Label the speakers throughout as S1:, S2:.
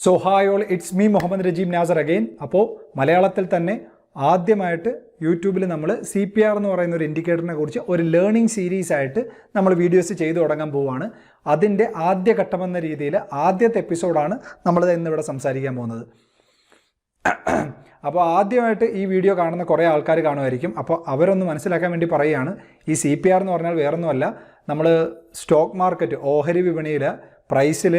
S1: So hi all it's me Muhammad Rajeem Nasar again അപ്പോൾ മലയാളത്തിൽ തന്നെ ആദ്യമായിട്ട് യൂട്യൂബിൽ നമ്മൾ സി പി ആർ എന്ന് പറയുന്ന ഒരു ഇൻഡിക്കേറ്ററിനെ കുറിച്ച് ഒരു ലേണിംഗ് സീരീസ് ആയിട്ട് നമ്മൾ വീഡിയോസ് ചെയ്തു തുടങ്ങാൻ പോവുകയാണ് അതിന്റെ ആദ്യ ഘട്ടമെന്ന രീതിയിൽ ആദ്യത്തെ എപ്പിസോഡാണ് നമ്മൾ ഇന്നിവിടെ സംസാരിക്കാൻ പോകുന്നത്. അപ്പോൾ ആദ്യമായിട്ട് ഈ വീഡിയോ കാണുന്ന കുറേ ആൾക്കാർ കാണുമായിരിക്കും. അപ്പോൾ അവരൊന്ന് മനസ്സിലാക്കാൻ വേണ്ടി പറയുകയാണ്. ഈ സി പി ആർ എന്ന് പറഞ്ഞാൽ വേറൊന്നുമല്ല. നമ്മൾ സ്റ്റോക്ക് മാർക്കറ്റ് ഓഹരി വിപണിയിൽ പ്രൈസിൽ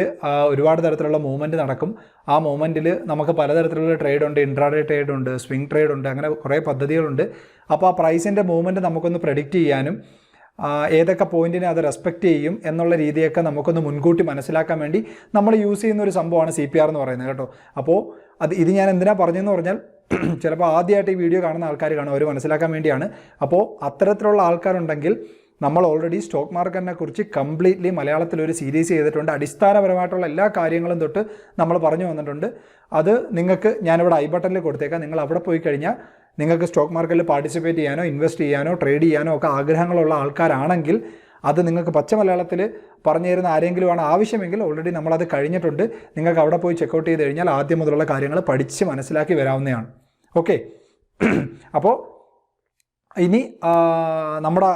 S1: ഒരുപാട് തരത്തിലുള്ള മൂവ്മെന്റ് നടക്കും. ആ മൂവ്മെന്റിൽ നമുക്ക് പലതരത്തിലുള്ള ട്രേഡ് ഉണ്ട് ഇൻട്രാഡേ ട്രേഡ് ഉണ്ട് സ്വിംഗ് ട്രേഡ് ഉണ്ട് അങ്ങനെ കുറേ പദ്ധതികളുണ്ട്. അപ്പോൾ ആ പ്രൈസിന്റെ മൂവ്മെന്റ് നമുക്കൊന്ന് പ്രഡിക്റ്റ് ചെയ്യാനും ഏതൊക്കെ പോയിന്റിനെ അത് റെസ്പെക്റ്റ് ചെയ്യും എന്നുള്ള രീതിയൊക്കെ നമുക്കൊന്ന് മുൻകൂട്ടി മനസ്സിലാക്കാൻ വേണ്ടി നമ്മൾ യൂസ് ചെയ്യുന്ന ഒരു സംഭവമാണ് സി എന്ന് പറയുന്നത് കേട്ടോ. അപ്പോൾ അത് ഇത് ഞാൻ എന്തിനാ പറഞ്ഞതെന്ന് പറഞ്ഞാൽ ചിലപ്പോൾ ആദ്യമായിട്ട് ഈ വീഡിയോ കാണുന്ന ആൾക്കാർ കാണും അവർ മനസ്സിലാക്കാൻ വേണ്ടിയാണ്. അപ്പോൾ അത്തരത്തിലുള്ള ആൾക്കാരുണ്ടെങ്കിൽ നമ്മൾ ഓൾറെഡി സ്റ്റോക്ക് മാർക്കറ്റിനെ കുറിച്ച് കംപ്ലീറ്റ്ലി മലയാളത്തിൽ ഒരു സീരീസ് ചെയ്തിട്ടുണ്ട്. അടിസ്ഥാനപരമായിട്ടുള്ള എല്ലാ കാര്യങ്ങളും തൊട്ട് നമ്മൾ പറഞ്ഞു വന്നിട്ടുണ്ട്. അത് നിങ്ങൾക്ക് ഞാനിവിടെ ഐ ബട്ടണിൽ കൊടുത്തേക്കാം. നിങ്ങൾ അവിടെ പോയി കഴിഞ്ഞാൽ നിങ്ങൾക്ക് സ്റ്റോക്ക് മാർക്കറ്റിൽ പാർട്ടിസിപ്പേറ്റ് ചെയ്യാനോ ഇൻവെസ്റ്റ് ചെയ്യാനോ ട്രേഡ് ചെയ്യാനോ ഒക്കെ ആഗ്രഹങ്ങളുള്ള ആൾക്കാരാണെങ്കിൽ അത് നിങ്ങൾക്ക് പച്ച മലയാളത്തിൽ പറഞ്ഞു തരുന്ന ആരെങ്കിലുമാണ് ആവശ്യമെങ്കിൽ ഓൾറെഡി നമ്മളത് കഴിഞ്ഞിട്ടുണ്ട്. നിങ്ങൾക്ക് അവിടെ പോയി ചെക്കൗട്ട് ചെയ്ത് കഴിഞ്ഞാൽ ആദ്യം മുതലുള്ള കാര്യങ്ങൾ പഠിച്ച് മനസ്സിലാക്കി വരാവുന്നതാണ്. ഓക്കെ അപ്പോൾ ഇനി നമ്മുടെ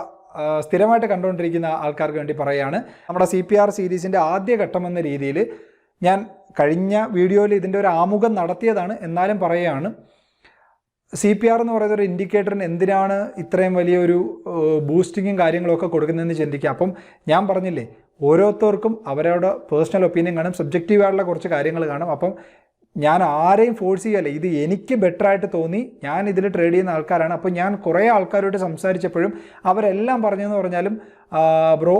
S1: സ്ഥിരമായിട്ട് കണ്ടുകൊണ്ടിരിക്കുന്ന ആൾക്കാർക്ക് വേണ്ടി പറയുകയാണ്. നമ്മുടെ സി പി ആർ സീരീസിന്റെ ആദ്യ ഘട്ടം എന്ന രീതിയിൽ ഞാൻ കഴിഞ്ഞ വീഡിയോയിൽ ഇതിന്റെ ഒരു ആമുഖം നടത്തിയതാണ്. എന്നാലും പറയുകയാണ് സി പി ആർ എന്ന് പറയുന്ന ഒരു ഇൻഡിക്കേറ്ററിന് എന്തിനാണ് ഇത്രയും വലിയൊരു ബൂസ്റ്റിങ്ങും കാര്യങ്ങളൊക്കെ കൊടുക്കുന്നതെന്ന് ചിന്തിക്കുക. അപ്പം ഞാൻ പറഞ്ഞില്ലേ ഓരോരുത്തർക്കും അവരവരുടെ പേഴ്സണൽ ഒപ്പീനിയൻ കാണും സബ്ജക്റ്റീവ് ആയിട്ടുള്ള കുറച്ച് കാര്യങ്ങൾ കാണും. അപ്പം ഞാൻ ആരെയും ഫോഴ്സ് ചെയ്യല്ല. ഇത് എനിക്ക് ബെറ്റർ ആയിട്ട് തോന്നി. ഞാൻ ഇതിൽ ട്രേഡ് ചെയ്യുന്ന ആൾക്കാരാണ്. അപ്പോൾ ഞാൻ കുറേ ആൾക്കാരോട് സംസാരിച്ചപ്പോഴും അവരെല്ലാം പറഞ്ഞതെന്ന് പറഞ്ഞാലും ബ്രോ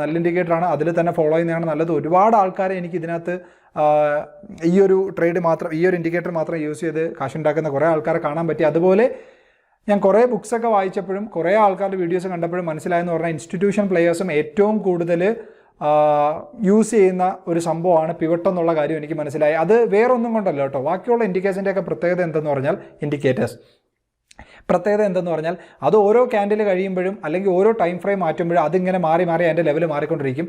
S1: നല്ല ഇൻഡിക്കേറ്ററാണ് അതിൽ തന്നെ ഫോളോ ചെയ്യുന്നതാണ് നല്ലത്. ഒരുപാട് ആൾക്കാരെ എനിക്ക് ഇതിനകത്ത് ഈ ഒരു ട്രേഡ് മാത്രം ഈ ഒരു ഇൻഡിക്കേറ്റർ മാത്രം യൂസ് ചെയ്ത് കാശ് ഉണ്ടാക്കുന്ന കുറേ ആൾക്കാരെ കാണാൻ പറ്റി. അതുപോലെ ഞാൻ കുറേ ബുക്സൊക്കെ വായിച്ചപ്പോഴും കുറേ ആൾക്കാരുടെ വീഡിയോസ് കണ്ടപ്പോഴും മനസ്സിലായെന്ന് പറഞ്ഞാൽ ഇൻസ്റ്റിറ്റ്യൂഷൻ പ്ലെയേഴ്സും ഏറ്റവും കൂടുതൽ യൂസ് ചെയ്യുന്ന ഒരു സംഭവമാണ് പിവട്ട് എന്നുള്ള കാര്യം എനിക്ക് മനസ്സിലായി. അത് വേറൊന്നും കൊണ്ടല്ല കേട്ടോ. ബാക്കിയുള്ള ഇൻഡിക്കേഷന്റെയൊക്കെ പ്രത്യേകത എന്തെന്ന് പറഞ്ഞാൽ ഇൻഡിക്കേറ്റേഴ്സ് പ്രത്യേകത എന്തെന്ന് പറഞ്ഞാൽ അത് ഓരോ ക്യാൻഡിൽ കഴിയുമ്പോഴും അല്ലെങ്കിൽ ഓരോ ടൈം ഫ്രെയിം മാറ്റുമ്പോഴും അതിങ്ങനെ മാറി മാറി അതിന്റെ ലെവൽ മാറിക്കൊണ്ടിരിക്കും.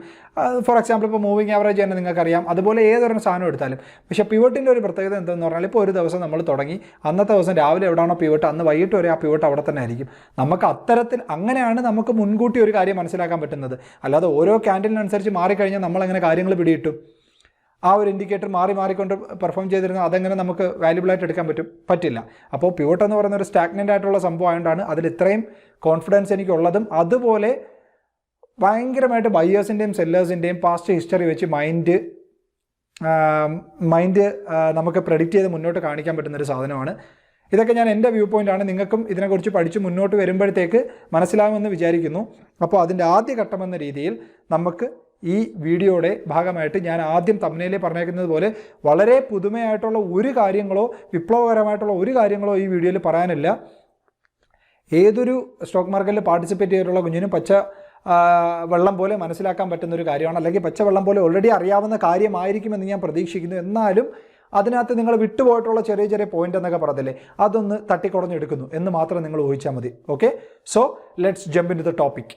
S1: ഫോർ എക്സാമ്പിൾ ഇപ്പോൾ മൂവിങ് ആവറേജ് തന്നെ നിങ്ങൾക്കറിയാം. അതുപോലെ ഏതൊരു സാധനം എടുത്താലും. പക്ഷേ പിവട്ടിന്റെ ഒരു പ്രത്യേകത എന്തെന്ന് പറഞ്ഞാൽ ഇപ്പോൾ ഒരു ദിവസം നമ്മൾ തുടങ്ങി. അന്നത്തെ ദിവസം രാവിലെ എവിടെയാണോ പിവട്ട് അന്ന് വൈകിട്ട് വരെ ആ പിവട്ട് അവിടെ തന്നെ ആയിരിക്കും. നമുക്ക് അത്തരത്തിൽ അങ്ങനെയാണ് നമുക്ക് മുൻകൂട്ടി ഒരു കാര്യം മനസ്സിലാക്കാൻ പറ്റുന്നത്. അല്ലാതെ ഓരോ ക്യാൻഡിലിനനുസരിച്ച് മാറിക്കഴിഞ്ഞാൽ നമ്മളങ്ങനെ കാര്യങ്ങൾ പിടിയിട്ടും ആ ഒരു ഇൻഡിക്കേറ്റർ മാറി മാറിക്കൊണ്ട് പെർഫോം ചെയ്തിരുന്നത് അതെങ്ങനെ നമുക്ക് വാല്യുബിൾ ആയിട്ട് എടുക്കാൻ പറ്റും? പറ്റില്ല. അപ്പോൾ പ്യൂട്ട് എന്ന് പറയുന്ന ഒരു സ്റ്റാഗ്നന്റ് ആയിട്ടുള്ള സംഭവം ആയതുകൊണ്ടാണ് അതിൽ ഇത്രയും കോൺഫിഡൻസ് എനിക്കുള്ളതും. അതുപോലെ ഭയങ്കരമായിട്ട് ബയേഴ്സിന്റെയും സെല്ലേഴ്സിന്റെയും പാസ്റ്റ് ഹിസ്റ്ററി വെച്ച് മൈൻഡ് മൈൻഡ് നമുക്ക് പ്രെഡിക്റ്റ് ചെയ്ത് മുന്നോട്ട് കാണിക്കാൻ പറ്റുന്ന ഒരു സാധനമാണ്. ഇതൊക്കെ ഞാൻ എന്റെ വ്യൂ പോയിന്റാണ് നിങ്ങൾക്കും ഇതിനെക്കുറിച്ച് പഠിച്ച് മുന്നോട്ട് വരുമ്പോഴത്തേക്ക് മനസ്സിലാകുമെന്ന് വിചാരിക്കുന്നു. അപ്പോൾ അതിന്റെ ആദ്യ ഘട്ടമെന്ന രീതിയിൽ നമുക്ക് ഈ വീഡിയോയുടെ ഭാഗമായിട്ട് ഞാൻ ആദ്യം തമ്മനയിലെ പറഞ്ഞേക്കുന്നത് പോലെ വളരെ പുതുമയായിട്ടുള്ള ഒരു കാര്യങ്ങളോ വിപ്ലവകരമായിട്ടുള്ള ഒരു കാര്യങ്ങളോ ഈ വീഡിയോയിൽ പറയാനില്ല. ഏതൊരു സ്റ്റോക്ക് മാർക്കറ്റിൽ പാർട്ടിസിപ്പേറ്റ് ചെയ്തിട്ടുള്ള കുഞ്ഞിനും പച്ച വെള്ളം പോലെ മനസ്സിലാക്കാൻ പറ്റുന്ന ഒരു കാര്യമാണ്. അല്ലെങ്കിൽ പച്ച വെള്ളം പോലെ ഓൾറെഡി അറിയാവുന്ന കാര്യമായിരിക്കുമെന്ന് ഞാൻ പ്രതീക്ഷിക്കുന്നു. എന്നാലും അതിനകത്ത് നിങ്ങൾ വിട്ടുപോയിട്ടുള്ള ചെറിയ ചെറിയ പോയിന്റ് എന്നൊക്കെ പറഞ്ഞില്ലേ അതൊന്ന് തട്ടിക്കുറഞ്ഞെടുക്കുന്നു എന്ന് മാത്രം നിങ്ങൾ ഊഹിച്ചാൽ മതി. Okay so let's jump into the topic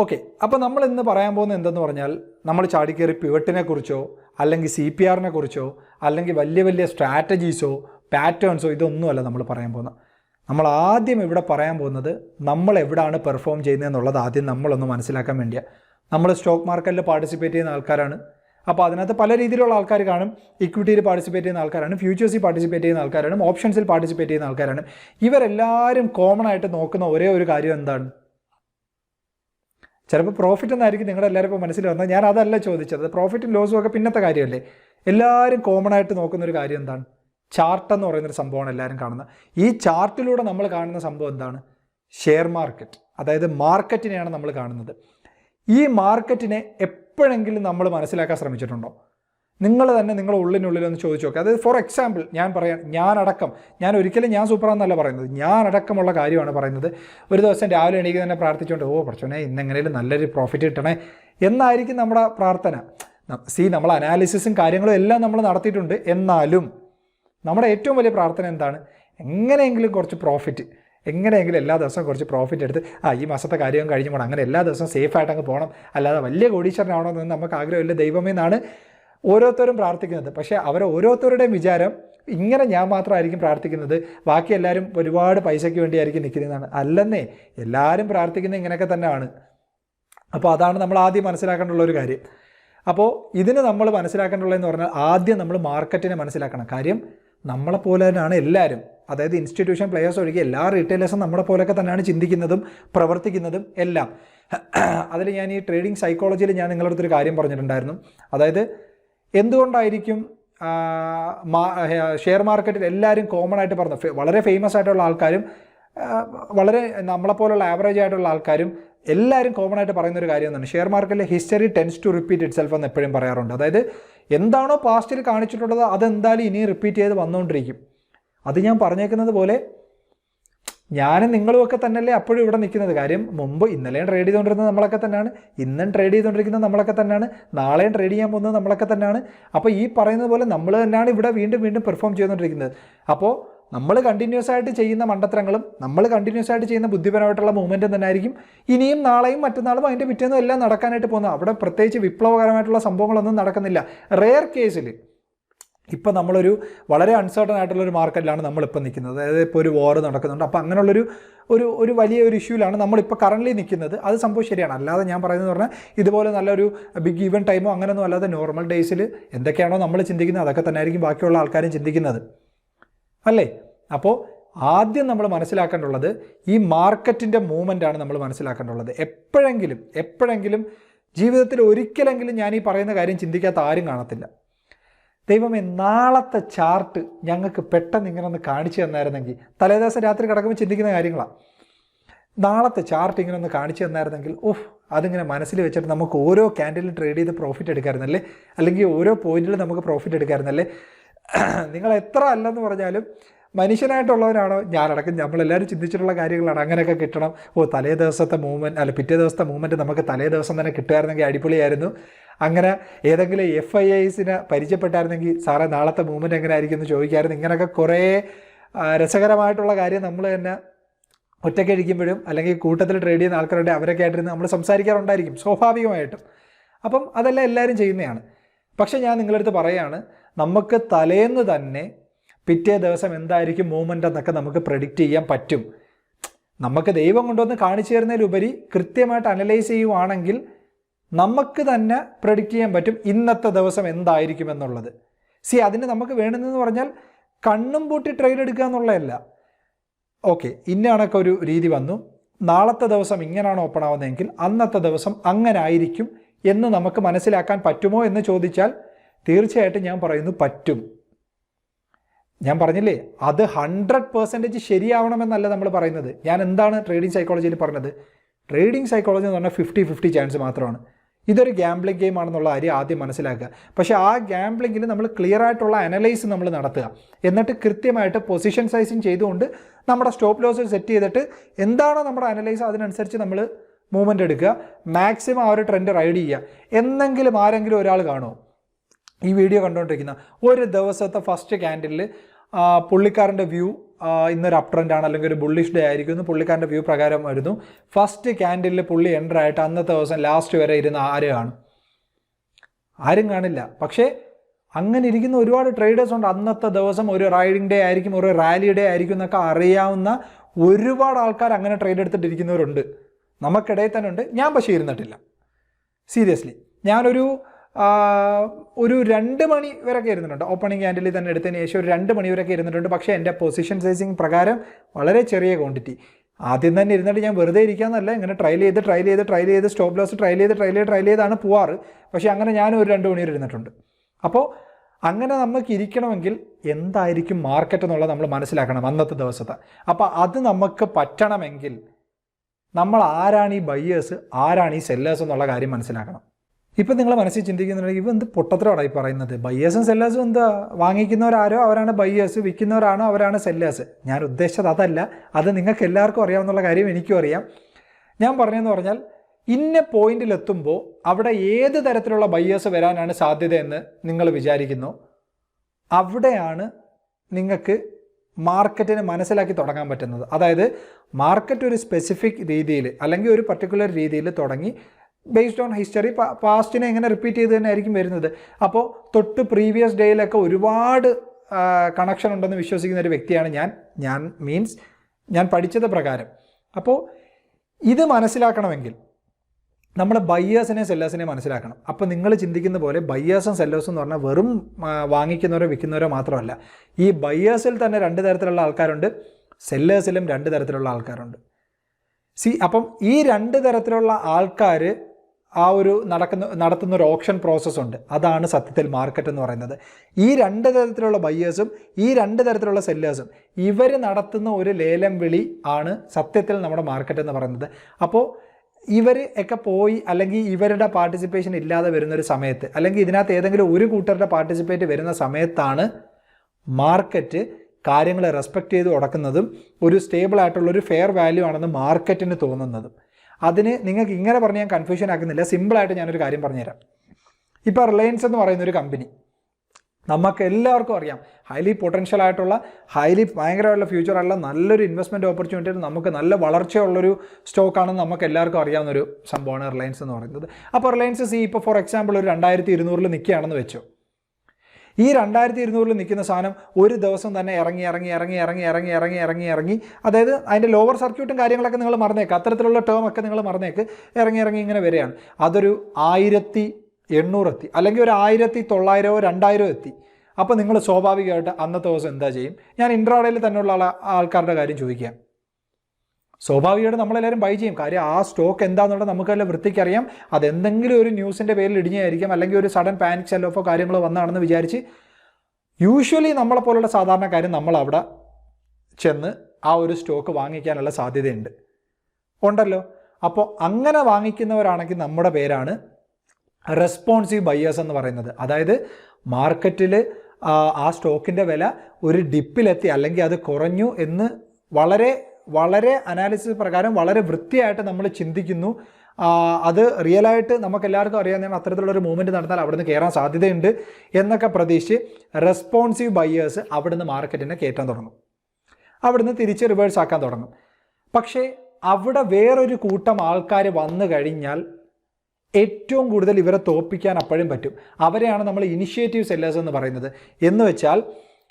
S1: okay അപ്പോൾ നമ്മൾ ഇന്ന് പറയാൻ പോകുന്നത് എന്തെന്ന് പറഞ്ഞാൽ നമ്മൾ ചാടിക്കേറി പിവട്ടിനെ കുറിച്ചോ അല്ലെങ്കിൽ സി പി ആറിനെ കുറിച്ചോ അല്ലെങ്കിൽ വലിയ വലിയ സ്ട്രാറ്റജീസോ പാറ്റേൺസോ ഇതൊന്നുമല്ല നമ്മൾ പറയാൻ പോകുന്നത്. നമ്മൾ ആദ്യം ഇവിടെ പറയാൻ പോകുന്നത് നമ്മൾ എവിടെയാണ് പെർഫോം ചെയ്യുന്നത് എന്നുള്ളത് ആദ്യം നമ്മളൊന്ന് മനസ്സിലാക്കാൻ വേണ്ടിയാണ് നമ്മൾ സ്റ്റോക്ക് മാർക്കറ്റിൽ പാർട്ടിസിപ്പേറ്റ് ചെയ്യുന്ന ആൾക്കാരാണ്. അപ്പോൾ അതിനകത്ത് പല രീതിയിലുള്ള ആൾക്കാർ കാണും. ഇക്വിറ്റിയിൽ പാർട്ടിസിപ്പേറ്റ് ചെയ്യുന്ന ആൾക്കാരാണ്. ഫ്യൂച്ചേഴ്സിൽ പാർട്ടിസിപ്പേറ്റ് ചെയ്യുന്ന ആൾക്കാരാണ്. ഓപ്ഷൻസിൽ പാർട്ടിസിപ്പേറ്റ് ചെയ്യുന്ന ആൾക്കാരാണ്. ഇവരെല്ലാവരും കോമൺ ആയിട്ട് നോക്കുന്ന ഒരേ ഒരു കാര്യം എന്താണ്? ചിലപ്പോൾ പ്രോഫിറ്റ് എന്നായിരിക്കും നിങ്ങളുടെ എല്ലാവരും ഇപ്പോൾ മനസ്സിൽ വന്നത്. ഞാൻ അതല്ല ചോദിച്ചത്. പ്രോഫിറ്റും ലോസും ഒക്കെ പിന്നത്തെ കാര്യമല്ലേ? എല്ലാവരും കോമൺ ആയിട്ട് നോക്കുന്ന ഒരു കാര്യം എന്താണ്? ചാർട്ട് എന്ന് പറയുന്നൊരു സംഭവമാണ് എല്ലാവരും കാണുന്നത്. ഈ ചാർട്ടിലൂടെ നമ്മൾ കാണുന്ന സംഭവം എന്താണ്? ഷെയർ മാർക്കറ്റ് അതായത് മാർക്കറ്റിനെയാണ് നമ്മൾ കാണുന്നത്. ഈ മാർക്കറ്റിനെ എപ്പോഴെങ്കിലും നമ്മൾ മനസ്സിലാക്കാൻ ശ്രമിച്ചിട്ടുണ്ടോ? നിങ്ങൾ തന്നെ നിങ്ങളുടെ ഉള്ളിനുള്ളിൽ ഒന്ന് ചോദിച്ചു നോക്കുക അതായത് ഫോർ എക്സാമ്പിൾ ഞാൻ പറയാം ഞാനടക്കം ഞാൻ ഒരിക്കലും ഞാൻ സൂപ്പറാന്നല്ല പറയുന്നത്. ഞാനടക്കമുള്ള കാര്യമാണ് പറയുന്നത്. ഒരു ദിവസം രാവിലെ എണീക്ക് തന്നെ പ്രാർത്ഥിച്ചുകൊണ്ട് ഓ പ്രശ്നമേ ഇന്നെങ്ങനെയും നല്ലൊരു പ്രോഫിറ്റ് കിട്ടണേ എന്നായിരിക്കും നമ്മുടെ പ്രാർത്ഥന. സി നമ്മൾ അനാലിസിസും കാര്യങ്ങളും എല്ലാം നമ്മൾ നടത്തിയിട്ടുണ്ട്. എന്നാലും നമ്മുടെ ഏറ്റവും വലിയ പ്രാർത്ഥന എന്താണ്? എങ്ങനെയെങ്കിലും കുറച്ച് പ്രോഫിറ്റ് എങ്ങനെയെങ്കിലും എല്ലാ ദിവസവും കുറച്ച് പ്രോഫിറ്റ് എടുത്ത് ആ ഈ മാസത്തെ കാര്യം കഴിഞ്ഞു പോകണം അങ്ങനെ എല്ലാ ദിവസവും സേഫായിട്ട് അങ്ങ് പോകണം അല്ലാതെ വലിയ കോടീശ്വരനാവണമെന്ന് നമുക്ക് ആഗ്രഹമില്ല ദൈവമേ എന്നാണ് ഓരോരുത്തരും പ്രാർത്ഥിക്കുന്നത്. പക്ഷേ അവർ ഓരോരുത്തരുടെയും വിചാരം ഇങ്ങനെ ഞാൻ മാത്രമായിരിക്കും പ്രാർത്ഥിക്കുന്നത്. ബാക്കി എല്ലാവരും ഒരുപാട് പൈസയ്ക്ക് വേണ്ടിയായിരിക്കും നിൽക്കുന്നതാണ്. അല്ലെന്നേ എല്ലാവരും പ്രാർത്ഥിക്കുന്നത് ഇങ്ങനെയൊക്കെ തന്നെയാണ്. അപ്പോൾ അതാണ് നമ്മൾ ആദ്യം മനസ്സിലാക്കേണ്ടുള്ള ഒരു കാര്യം. അപ്പോൾ ഇതിന് നമ്മൾ മനസ്സിലാക്കേണ്ടുള്ളതെന്ന് പറഞ്ഞാൽ ആദ്യം നമ്മൾ മാർക്കറ്റിനെ മനസ്സിലാക്കണം. കാര്യം നമ്മളെപ്പോലെ തന്നെയാണ് എല്ലാവരും. അതായത് ഇൻസ്റ്റിറ്റ്യൂഷൻ പ്ലെയേഴ്സ് ഒഴികെ എല്ലാ റീറ്റെയിലേഴ്സും നമ്മളെ പോലെയൊക്കെ തന്നെയാണ് ചിന്തിക്കുന്നതും പ്രവർത്തിക്കുന്നതും എല്ലാം. അതിൽ ഞാൻ ഈ ട്രേഡിംഗ് സൈക്കോളജിയിൽ ഞാൻ നിങ്ങളുടെ അടുത്തൊരു കാര്യം പറഞ്ഞിട്ടുണ്ടായിരുന്നു. അതായത് എന്തുകൊണ്ടായിരിക്കും ഷെയർ മാർക്കറ്റിൽ എല്ലാവരും കോമൺ ആയിട്ട് പറഞ്ഞു വളരെ ഫേമസ് ആയിട്ടുള്ള ആൾക്കാരും വളരെ നമ്മളെപ്പോലുള്ള ആവറേജ് ആയിട്ടുള്ള ആൾക്കാരും എല്ലാവരും കോമൺ ആയിട്ട് പറയുന്ന ഒരു കാര്യം എന്താണ്? ഷെയർ മാർക്കറ്റിലെ history tends to repeat itself എന്ന് എപ്പോഴും പറയാറുണ്ട്. അതായത് എന്താണോ പാസ്റ്റിൽ കാണിച്ചിട്ടുള്ളത് അതെന്തായാലും ഇനിയും റിപ്പീറ്റ് ചെയ്ത് വന്നുകൊണ്ടിരിക്കും. അത് ഞാൻ പറഞ്ഞേക്കുന്നത് പോലെ ഞാനും നിങ്ങളും ഒക്കെ തന്നെയല്ലേ അപ്പോഴും ഇവിടെ നിൽക്കുന്നത്. കാര്യം മുമ്പ് ഇന്നലെയും ട്രേഡ് ചെയ്തുകൊണ്ടിരുന്നത് നമ്മളൊക്കെ തന്നെയാണ്. ഇന്നും ട്രേഡ് ചെയ്തുകൊണ്ടിരിക്കുന്നത് നമ്മളൊക്കെ തന്നെയാണ്. നാളെയും ട്രേഡ് ചെയ്യാൻ പോകുന്നത് നമ്മളൊക്കെ തന്നെയാണ്. അപ്പോൾ ഈ പറയുന്നത് പോലെ നമ്മൾ തന്നെയാണ് ഇവിടെ വീണ്ടും വീണ്ടും പെർഫോം ചെയ്തുകൊണ്ടിരിക്കുന്നത്. അപ്പോൾ നമ്മൾ കണ്ടിന്യൂസ് ആയിട്ട് ചെയ്യുന്ന മണ്ടത്തരങ്ങളും നമ്മൾ കണ്ടിന്യൂസ് ആയിട്ട് ചെയ്യുന്ന ബുദ്ധിപരമായിട്ടുള്ള മൂവ്മെന്റും തന്നെ ആയിരിക്കും. ഇനിയും നാളെയും മറ്റന്നാളും അതിന്റെ പിറ്റേന്നും എല്ലാം നടക്കാനായിട്ട് പോകുന്നത്. അവിടെ പ്രത്യേകിച്ച് വിപ്ലവകരമായിട്ടുള്ള സംഭവങ്ങളൊന്നും നടക്കുന്നില്ല. റെയർ കേസിൽ ഇപ്പം നമ്മളൊരു വളരെ അൺസർട്ടൺ ആയിട്ടുള്ളൊരു മാർക്കറ്റിലാണ് നമ്മളിപ്പോൾ നിൽക്കുന്നത്. അതായത് ഇപ്പോൾ ഒരു വാർ നടക്കുന്നുണ്ട്. അപ്പോൾ അങ്ങനെയുള്ളൊരു ഒരു ഒരു വലിയ ഒരു ഇഷ്യൂലാണ് നമ്മളിപ്പോൾ കറന്റ്ലി നിൽക്കുന്നത്. അത് സംഭവം ശരിയാണ്. അല്ലാതെ ഞാൻ പറയുന്നത് പറഞ്ഞാൽ ഇതുപോലെ നല്ലൊരു ബിഗ് ഈവൻ ടൈമോ അങ്ങനെയൊന്നും അല്ലാതെ നോർമൽ ഡേയ്സിൽ എന്തൊക്കെയാണോ നമ്മൾ ചിന്തിക്കുന്നത്. അതൊക്കെ തന്നെ ആയിരിക്കും ബാക്കിയുള്ള ആൾക്കാരും ചിന്തിക്കുന്നത്. അല്ലേ? അപ്പോൾ ആദ്യം നമ്മൾ മനസ്സിലാക്കേണ്ടുള്ളത് ഈ മാർക്കറ്റിന്റെ മൂവ്മെന്റാണ് നമ്മൾ മനസ്സിലാക്കേണ്ടുള്ളത് എപ്പോഴെങ്കിലും എപ്പോഴെങ്കിലും ജീവിതത്തിൽ ഒരിക്കലെങ്കിലും ഞാൻ ഈ പറയുന്ന കാര്യം ചിന്തിക്കാത്ത ആരും കാണത്തില്ല. ദൈവമേ നാളത്തെ ചാർട്ട് ഞങ്ങൾക്ക് പെട്ടെന്ന് ഇങ്ങനെ ഒന്ന് കാണിച്ചു തന്നായിരുന്നെങ്കിൽ തലേദിവസം രാത്രി കിടക്കുമ്പോൾ ചിന്തിക്കുന്ന കാര്യങ്ങളാണ് നാളത്തെ ചാർട്ട് ഇങ്ങനെ ഒന്ന് കാണിച്ചു തന്നായിരുന്നെങ്കിൽ ഓഹ് അതിങ്ങനെ മനസ്സിൽ വെച്ചിട്ട് നമുക്ക് ഓരോ ക്യാൻഡിലും ട്രേഡ് ചെയ്ത് പ്രോഫിറ്റ് എടുക്കാമായിരുന്നല്ലേ അല്ലെങ്കിൽ ഓരോ പോയിന്റിലും നമുക്ക് പ്രോഫിറ്റ് എടുക്കാമായിരുന്നല്ലേ നിങ്ങൾ എത്ര അല്ലെന്ന് പറഞ്ഞാലും മനുഷ്യനായിട്ടുള്ളവരാണോ? ഞാനടക്കം നമ്മളെല്ലാവരും ചിന്തിച്ചിട്ടുള്ള കാര്യങ്ങളാണ്. അങ്ങനെയൊക്കെ കിട്ടണം. ഓ തലേ ദിവസത്തെ മൂവ്മെന്റ് അല്ല പിറ്റേ ദിവസത്തെ മൂവ്മെന്റ് നമുക്ക് തലേ ദിവസം തന്നെ കിട്ടുമായിരുന്നെങ്കിൽ അടിപൊളിയായിരുന്നു. അങ്ങനെ ഏതെങ്കിലും എഫ് ഐ ഐസിനെ പരിചയപ്പെട്ടായിരുന്നെങ്കിൽ സാറേ നാളത്തെ മൂവ്മെന്റ് എങ്ങനെ ആയിരിക്കും എന്ന് ചോദിക്കായിരുന്നു. ഇങ്ങനെയൊക്കെ കുറേ രസകരമായിട്ടുള്ള കാര്യം നമ്മൾ തന്നെ ഒറ്റയ്ക്ക് ഇരിക്കുമ്പോഴും അല്ലെങ്കിൽ കൂട്ടത്തിൽ ട്രേഡ് ചെയ്യുന്ന ആൾക്കാരുടെ അവരൊക്കെ ആയിട്ടിരുന്ന് നമ്മൾ സംസാരിക്കാറുണ്ടായിരിക്കും സ്വാഭാവികമായിട്ടും. അപ്പം അതെല്ലാം എല്ലാവരും ചെയ്യുന്നതാണ്. പക്ഷേ ഞാൻ നിങ്ങളടുത്ത് പറയുകയാണ് നമുക്ക് തലേന്ന് തന്നെ പിറ്റേ ദിവസം എന്തായിരിക്കും മൂവ്മെന്റ് എന്നൊക്കെ നമുക്ക് പ്രഡിക്റ്റ് ചെയ്യാൻ പറ്റും. നമുക്ക് ദൈവം കൊണ്ടുവന്ന് കാണിച്ചു തരുന്നതിലുപരി കൃത്യമായിട്ട് അനലൈസ് ചെയ്യുവാണെങ്കിൽ നമുക്ക് തന്നെ പ്രഡിക്റ്റ് ചെയ്യാൻ പറ്റും ഇന്നത്തെ ദിവസം എന്തായിരിക്കും എന്നുള്ളത്. സി അതിന് നമുക്ക് വേണമെന്ന് പറഞ്ഞാൽ കണ്ണും പൂട്ടി ട്രേഡ് എടുക്കുക എന്നുള്ളതല്ല. ഓക്കെ ഇന്ന കണക്ക് ഒരു രീതി വന്നു. നാളത്തെ ദിവസം ഇങ്ങനെയാണ് ഓപ്പൺ ആവുന്നതെങ്കിൽ അന്നത്തെ ദിവസം അങ്ങനെ ആയിരിക്കും എന്ന് നമുക്ക് മനസ്സിലാക്കാൻ പറ്റുമോ എന്ന് ചോദിച്ചാൽ തീർച്ചയായിട്ടും ഞാൻ പറയുന്നു പറ്റും. ഞാൻ പറഞ്ഞില്ലേ അത് ഹൺഡ്രഡ് പെർസെന്റേജ് ശരിയാവണമെന്നല്ല നമ്മൾ പറയുന്നത്. ഞാൻ എന്താണ് ട്രേഡിംഗ് സൈക്കോളജിയിൽ പറഞ്ഞത്? ട്രേഡിംഗ് സൈക്കോളജി എന്ന് പറഞ്ഞാൽ ഫിഫ്റ്റി ഫിഫ്റ്റി ചാൻസ് മാത്രമാണ്. ഇതൊരു ഗാംബ്ലിംഗ് ഗെയിം ആണെന്നുള്ള കാര്യം ആദ്യം മനസ്സിലാക്കുക. പക്ഷേ ആ ഗാംബ്ലിങ്ങിൽ നമ്മൾ ക്ലിയർ ആയിട്ടുള്ള അനലൈസ് നമ്മൾ നടത്തുക. എന്നിട്ട് കൃത്യമായിട്ട് പൊസിഷൻ സൈസിങ് ചെയ്തുകൊണ്ട് നമ്മുടെ സ്റ്റോപ്പ് ലോസ് സെറ്റ് ചെയ്തിട്ട് എന്താണോ നമ്മുടെ അനലൈസ് അതിനനുസരിച്ച് നമ്മൾ മൂവ്മെന്റ് എടുക്കുക. മാക്സിമം ആ ഒരു ട്രെൻഡ് റൈഡ് ചെയ്യുക. എന്നെങ്കിലും ആരെങ്കിലും ഒരാൾ കാണുമോ? ഈ വീഡിയോ കണ്ടുകൊണ്ടിരിക്കുന്ന ഒരു ദിവസത്തെ ഫസ്റ്റ് ക്യാൻഡിലിൽ പുള്ളിക്കാരന്റെ വ്യൂ ഇന്നൊരു അപ് ട്രെൻഡ് ആണ് അല്ലെങ്കിൽ ഒരു ബുള്ളിഷ് ഡേ ആയിരിക്കും എന്ന് പുള്ളിക്കാരന്റെ വ്യൂ പ്രകാരം വരുന്നു. ഫസ്റ്റ് ക്യാൻഡിലിൽ പുള്ളി എന്റർ ആയിട്ട് അന്നത്തെ ദിവസം ലാസ്റ്റ് വരെ ഇരുന്ന് ആര് കാണും? ആരും കാണില്ല. പക്ഷേ അങ്ങനെ ഇരിക്കുന്ന ഒരുപാട് ട്രേഡേഴ്സ് ഉണ്ട്. അന്നത്തെ ദിവസം ഒരു റൈഡിംഗ് ഡേ ആയിരിക്കും ഒരു റാലി ഡേ ആയിരിക്കും എന്നൊക്കെ അറിയാവുന്ന ഒരുപാട് ആൾക്കാർ അങ്ങനെ ട്രേഡ് എടുത്തിട്ടിരിക്കുന്നവരുണ്ട്. നമുക്കിടയിൽ തന്നെ ഉണ്ട്. ഞാൻ പക്ഷേ ഇരുന്നിട്ടില്ല. സീരിയസ്ലി ഞാനൊരു ഒരു രണ്ട് മണി വരെയൊക്കെ ഇരുന്നിട്ടുണ്ട്. ഓപ്പണിംഗ് ക്യാൻഡിൽ തന്നെ എടുത്തതിന് ശേഷം ഒരു രണ്ട് മണി വരെയൊക്കെ ഇരുന്നിട്ടുണ്ട്. പക്ഷേ എന്റെ പൊസിഷൻ സൈസിങ് പ്രകാരം വളരെ ചെറിയ ക്വാണ്ടിറ്റി ആദ്യം തന്നെ ഇരുന്നിട്ട് ഞാൻ വെറുതെ ഇരിക്കാമെന്നല്ല ഇങ്ങനെ ട്രയൽ ചെയ്ത് ട്രയൽ ചെയ്ത് ട്രയൽ ചെയ്ത് സ്റ്റോപ്പ് ലോസ് ട്രയൽ ചെയ്ത് ട്രയൽ ചെയ്ത് ട്രയൽ ചെയ്താണ് പോവാറ്. പക്ഷേ അങ്ങനെ ഞാനും ഒരു രണ്ട് മണിവരെ ഇരുന്നിട്ടുണ്ട്. അപ്പോൾ അങ്ങനെ നമുക്ക് ഇരിക്കണമെങ്കിൽ എന്തായിരിക്കും മാർക്കറ്റ് എന്നുള്ളത് നമ്മൾ മനസ്സിലാക്കണം അന്നത്തെ ദിവസത്തെ. അപ്പോൾ അത് നമുക്ക് പറ്റണമെങ്കിൽ നമ്മൾ ആരാണ് ഈ ബയ്യേഴ്സ് ആരാണ് ഈ സെല്ലേഴ്സ് എന്നുള്ള കാര്യം മനസ്സിലാക്കണം. ഇപ്പം നിങ്ങൾ മനസ്സിൽ ചിന്തിക്കുന്നുണ്ടെങ്കിൽ ഇവ എന്ത് പൊട്ടത്തരമാണ് ഈ പറയുന്നത്? ബയ്യേഴ്സും സെല്ലേഴ്സും എന്താ? വാങ്ങിക്കുന്നവരാരോ അവരാണ് ബയ്യേഴ്സ് വിൽക്കുന്നവരാണോ അവരാണ് സെല്ലേഴ്സ് ഞാൻ ഉദ്ദേശിച്ചത് അതല്ല. അത് നിങ്ങൾക്ക് എല്ലാവർക്കും അറിയാമെന്നുള്ള കാര്യം എനിക്കും അറിയാം. ഞാൻ പറഞ്ഞതെന്ന് പറഞ്ഞാൽ ഇന്ന പോയിന്റിലെത്തുമ്പോൾ അവിടെ ഏത് തരത്തിലുള്ള ബയ്യേഴ്സ് വരാനാണ് സാധ്യതയെന്ന് നിങ്ങൾ വിചാരിക്കുന്നു. അവിടെയാണ് നിങ്ങൾക്ക് മാർക്കറ്റിനെ മനസ്സിലാക്കി തുടങ്ങാൻ പറ്റുന്നത്. അതായത് മാർക്കറ്റ് ഒരു സ്പെസിഫിക് രീതിയിൽ അല്ലെങ്കിൽ ഒരു പർട്ടിക്കുലർ രീതിയിൽ തുടങ്ങി ബേസ്ഡ് ഓൺ ഹിസ്റ്ററി പാസ്റ്റിനെ എങ്ങനെ റിപ്പീറ്റ് ചെയ്ത് തന്നെ ആയിരിക്കും വരുന്നത്. അപ്പോൾ തൊട്ട് പ്രീവിയസ് ഡേയിലൊക്കെ ഒരുപാട് കണക്ഷൻ ഉണ്ടെന്ന് വിശ്വസിക്കുന്ന ഒരു വ്യക്തിയാണ് ഞാൻ. ഞാൻ മീൻസ് ഞാൻ പഠിച്ചത് പ്രകാരം. അപ്പോൾ ഇത് മനസ്സിലാക്കണമെങ്കിൽ നമ്മൾ ബയ്യേഴ്സിനെ സെല്ലേഴ്സിനെ മനസ്സിലാക്കണം. അപ്പോൾ നിങ്ങൾ ചിന്തിക്കുന്ന പോലെ ബയ്യേഴ്സും സെല്ലേഴ്സും എന്ന് പറഞ്ഞാൽ വെറും വാങ്ങിക്കുന്നവരോ വിൽക്കുന്നവരോ മാത്രമല്ല. ഈ ബയ്യേഴ്സിൽ തന്നെ രണ്ട് തരത്തിലുള്ള ആൾക്കാരുണ്ട് സെല്ലേഴ്സിലും രണ്ട് തരത്തിലുള്ള ആൾക്കാരുണ്ട്. സി അപ്പം ഈ രണ്ട് തരത്തിലുള്ള ആൾക്കാർ ആ ഒരു നടക്കുന്ന നടത്തുന്ന ഒരു ഓപ്ഷൻ പ്രോസസ്സ് ഉണ്ട്. അതാണ് സത്യത്തിൽ മാർക്കറ്റ് എന്ന് പറയുന്നത്. ഈ രണ്ട് തരത്തിലുള്ള ബയ്യേഴ്സും ഈ രണ്ട് തരത്തിലുള്ള സെല്ലേഴ്സും ഇവർ നടത്തുന്ന ഒരു ലേലം വിളി ആണ് സത്യത്തിൽ നമ്മുടെ മാർക്കറ്റ് എന്ന് പറയുന്നത്. അപ്പോൾ ഇവർ ഒക്കെ പോയി അല്ലെങ്കിൽ ഇവരുടെ പാർട്ടിസിപ്പേഷൻ ഇല്ലാതെ വരുന്ന ഒരു സമയത്ത് അല്ലെങ്കിൽ ഇതിനകത്ത് ഏതെങ്കിലും ഒരു കൂട്ടരുടെ പാർട്ടിസിപ്പേറ്റ് വരുന്ന സമയത്താണ് മാർക്കറ്റ് കാര്യങ്ങളെ റെസ്പെക്റ്റ് ചെയ്ത് ഉടക്കുന്നതും ഒരു സ്റ്റേബിൾ ആയിട്ടുള്ള ഒരു ഫെയർ വാല്യൂ ആണെന്ന് മാർക്കറ്റിന് തോന്നുന്നതും. അതിന് നിങ്ങൾക്ക് ഇങ്ങനെ പറഞ്ഞ് ഞാൻ കൺഫ്യൂഷൻ ആക്കുന്നില്ല. സിമ്പിളായിട്ട് ഞാനൊരു കാര്യം പറഞ്ഞുതരാം. ഇപ്പോൾ റിലയൻസ് എന്ന് പറയുന്ന ഒരു കമ്പനി നമുക്ക് എല്ലാവർക്കും അറിയാം. ഹൈലി പൊട്ടൻഷ്യൽ ആയിട്ടുള്ള ഹൈലി ഭയങ്കരമായിട്ടുള്ള ഫ്യൂച്ചറുള്ള നല്ലൊരു ഇൻവെസ്റ്റ്മെന്റ് ഓപ്പർച്യൂണിറ്റി നമുക്ക് നല്ല വളർച്ചയുള്ളൊരു സ്റ്റോക്കാണെന്ന് നമുക്ക് എല്ലാവർക്കും അറിയാവുന്ന ഒരു സംഭവമാണ് റിലയൻസ് എന്ന് പറയുന്നത്. അപ്പോൾ റിലയൻസ് സി ഇപ്പോൾ ഫോർ എക്സാമ്പിൾ ഒരു രണ്ടായിരത്തി ഇരുന്നൂറിൽ നിൽക്കുകയാണെന്ന് വെച്ചോ. ഈ രണ്ടായിരത്തി ഇരുന്നൂറിൽ നിൽക്കുന്ന സാധനം ഒരു ദിവസം തന്നെ ഇറങ്ങി ഇറങ്ങി ഇറങ്ങി ഇറങ്ങി ഇറങ്ങി ഇറങ്ങി ഇറങ്ങി ഇറങ്ങി. അതായത് അതിന്റെ ലോവർ സർക്യൂട്ടും കാര്യങ്ങളൊക്കെ നിങ്ങൾ മറന്നേക്ക്. അത്തരത്തിലുള്ള ടേം ഒക്കെ നിങ്ങൾ മറന്നേക്ക്. ഇറങ്ങി ഇറങ്ങി ഇങ്ങനെ വരികയാണ്. അതൊരു ആയിരത്തി എണ്ണൂറെത്തി അല്ലെങ്കിൽ ഒരു ആയിരത്തി തൊള്ളായിരമോ രണ്ടായിരമോ എത്തി. അപ്പോൾ നിങ്ങൾ സ്വാഭാവികമായിട്ട് അന്നത്തെ ദിവസം എന്താ ചെയ്യും? ഞാൻ ഇൻട്രാഡയിൽ തന്നെയുള്ള ആൾക്കാരുടെ കാര്യം ചോദിക്കാം സ്വാഭാവികമായിട്ട് നമ്മളെല്ലാവരും ബൈ ചെയ്യും. കാര്യം ആ സ്റ്റോക്ക് എന്താണെന്നുള്ളത് നമുക്കെല്ലാം വൃത്തിക്കറിയാം. അതെന്തെങ്കിലും ഒരു ന്യൂസിന്റെ പേരിൽ ഇടിഞ്ഞായിരിക്കും അല്ലെങ്കിൽ ഒരു സഡൻ പാനിക് സെല്ലോഫോ കാര്യങ്ങൾ വന്നതാണെന്ന് വിചാരിച്ച് യൂഷ്വലി നമ്മളെ പോലുള്ള സാധാരണക്കാരും നമ്മൾ അവിടെ ചെന്ന് ആ ഒരു സ്റ്റോക്ക് വാങ്ങിക്കാനുള്ള സാധ്യതയുണ്ട്. ഉണ്ടല്ലോ? അപ്പോൾ അങ്ങനെ വാങ്ങിക്കുന്നവരാണെങ്കിൽ നമ്മുടെ പേരാണ് റെസ്പോൺസീവ് ബയ്യേഴ്സ് എന്ന് പറയുന്നത്. അതായത് മാർക്കറ്റിൽ ആ സ്റ്റോക്കിന്റെ വില ഒരു ഡിപ്പിലെത്തി അല്ലെങ്കിൽ അത് കുറഞ്ഞു എന്ന് വളരെ വളരെ അനാലിസിസ് പ്രകാരം വളരെ വൃത്തിയായിട്ട് നമ്മൾ ചിന്തിക്കുന്നു. അത് റിയലായിട്ട് നമുക്ക് എല്ലാവർക്കും അറിയാവുന്ന അത്തരത്തിലുള്ള ഒരു മൂവ്മെന്റ് നടന്നാൽ അവിടുന്ന് കയറാൻ സാധ്യതയുണ്ട് എന്നൊക്കെ പ്രതീക്ഷിച്ച് റെസ്പോൺസീവ് ബയേഴ്സ് അവിടുന്ന് മാർക്കറ്റിനെ കയറ്റാൻ തുടങ്ങും. അവിടുന്ന് തിരിച്ച് റിവേഴ്സ് ആക്കാൻ തുടങ്ങും. പക്ഷേ അവിടെ വേറൊരു കൂട്ടം ആൾക്കാർ വന്നു കഴിഞ്ഞാൽ ഏറ്റവും കൂടുതൽ ഇവരെ തോപ്പിക്കാൻ അപ്പോഴും പറ്റും. അവരെയാണ് നമ്മൾ ഇനിഷ്യേറ്റീവ് സെല്ലേഴ്സ് എന്ന് പറയുന്നത്. എന്ന് വെച്ചാൽ